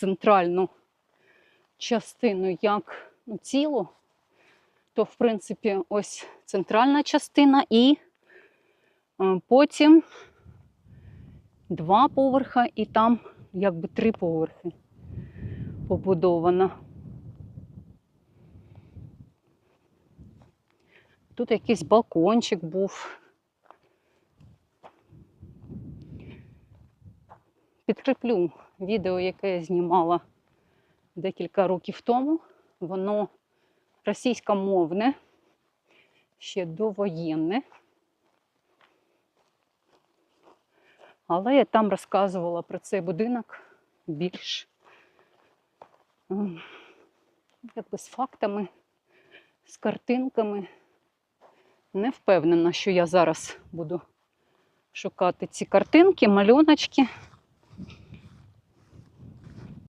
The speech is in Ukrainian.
центральну частину як ну, цілу, то, в принципі, ось центральна частина і е, потім два поверха, і там якби три поверхи побудована. Тут якийсь балкончик був. Підкріплю відео, яке я знімала декілька років тому. Воно російськомовне, ще довоєнне. Але я там розказувала про цей будинок більш ем, якби з фактами, з картинками. Не впевнена, що я зараз буду шукати ці картинки, малюночки.